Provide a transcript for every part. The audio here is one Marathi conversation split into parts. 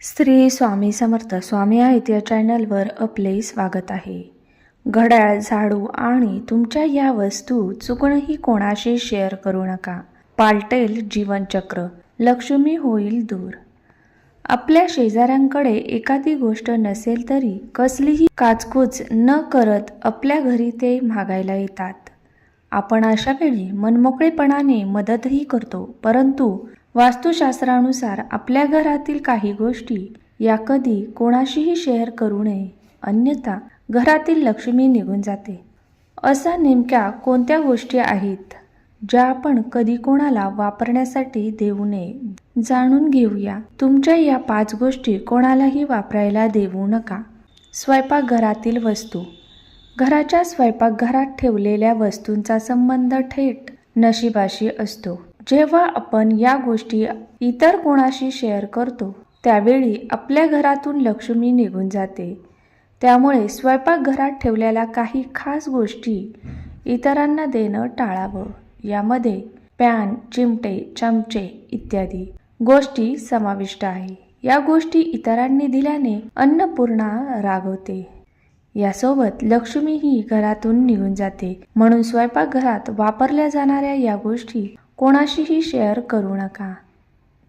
श्री स्वामी समर्थ स्वामी आहेत या चॅनलवर आपले स्वागत आहे. घड्याळ झाडू आणि तुमच्या या वस्तू चुकूनही कोणाशी शेअर करू नका. पालटेल जीवनचक्र लक्ष्मी होईल दूर. आपल्या शेजाऱ्यांकडे एखादी गोष्ट नसेल तरी कसलीही काचकूच न करत आपल्या घरी ते मागायला येतात. आपण अशा वेळी मनमोकळेपणाने मदतही करतो परंतु वास्तुशास्त्रानुसार आपल्या घरातील काही गोष्टी या कधी कोणाशीही शेअर करू नये. अन्यथा घरातील लक्ष्मी निघून जाते. असा नेमक्या कोणत्या गोष्टी आहेत ज्या आपण कधी कोणाला वापरण्यासाठी देऊ नये? जाणून घेऊया. तुमच्या या पाच गोष्टी कोणालाही वापरायला देऊ नका. स्वयंपाकघरातील वस्तू. घराच्या स्वयंपाकघरात ठेवलेल्या वस्तूंचा संबंध थेट नशिबाशी असतो. जेव्हा आपण या गोष्टी इतर कोणाशी शेअर करतो त्यावेळी आपल्या घरातून लक्ष्मी निघून जाते. त्यामुळे स्वयंपाकघरात ठेवलेल्या काही खास गोष्टी इतरांना देणं टाळावं. यामध्ये पॅन चिमटे चमचे इत्यादी गोष्टी समाविष्ट आहे. या गोष्टी इतरांनी दिल्याने अन्नपूर्णा रागवते. यासोबत लक्ष्मी ही घरातून निघून जाते. म्हणून स्वयंपाकघरात वापरल्या जाणाऱ्या या गोष्टी कोणाशीही शेअर करू नका.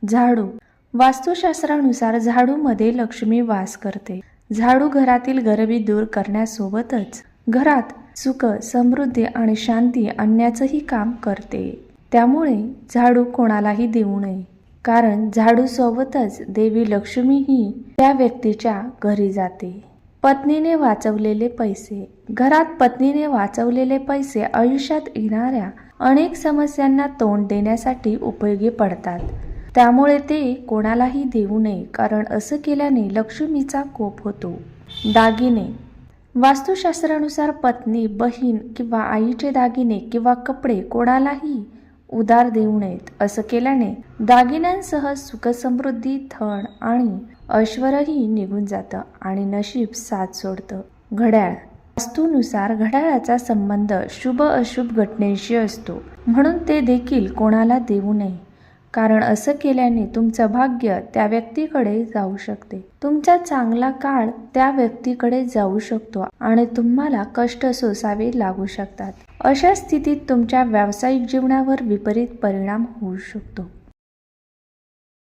झाडू. वास्तुशास्त्रानुसार झाडूमध्ये लक्ष्मी वास करते. झाडू घरातील गरिबी दूर करण्यासोबतच घरात सुख समृद्धी आणि शांती आणण्याचंही काम करते. त्यामुळे झाडू कोणालाही देऊ नये. कारण झाडूसोबतच देवी लक्ष्मी ही त्या व्यक्तीच्या घरी जाते. पत्नीने वाचवलेले पैसे. घरात पत्नीने वाचवलेले पैसे आयुष्यात येणाऱ्या अनेक समस्यांना तोंड देण्यासाठी उपयोगी पडतात. त्यामुळे ते कोणालाही देऊ नये कारण असं केल्याने लक्ष्मीचा कोप होतो. दागिने. वास्तुशास्त्रानुसार पत्नी बहीण किंवा आईचे दागिने किंवा कपडे कोणालाही उदार देऊ नयेत. असं केल्याने दागिन्यांसह सुखसमृद्धी थण आणि ऐश्वरही निघून जातं आणि नशीब साथ सोडतं. घड्याळ. वास्तूनुसार घड्याळाचा संबंध शुभ अशुभ घटनेशी असतो. म्हणून ते देखील कोणाला देऊ नये. कारण असं केल्याने तुमचं भाग्य त्या व्यक्तीकडे जाऊ शकते. तुमचा चांगला काळ त्या व्यक्तीकडे जाऊ शकतो आणि तुम्हाला कष्ट सोसावे लागू शकतात. अशा स्थितीत तुमच्या व्यावसायिक जीवनावर विपरीत परिणाम होऊ शकतो.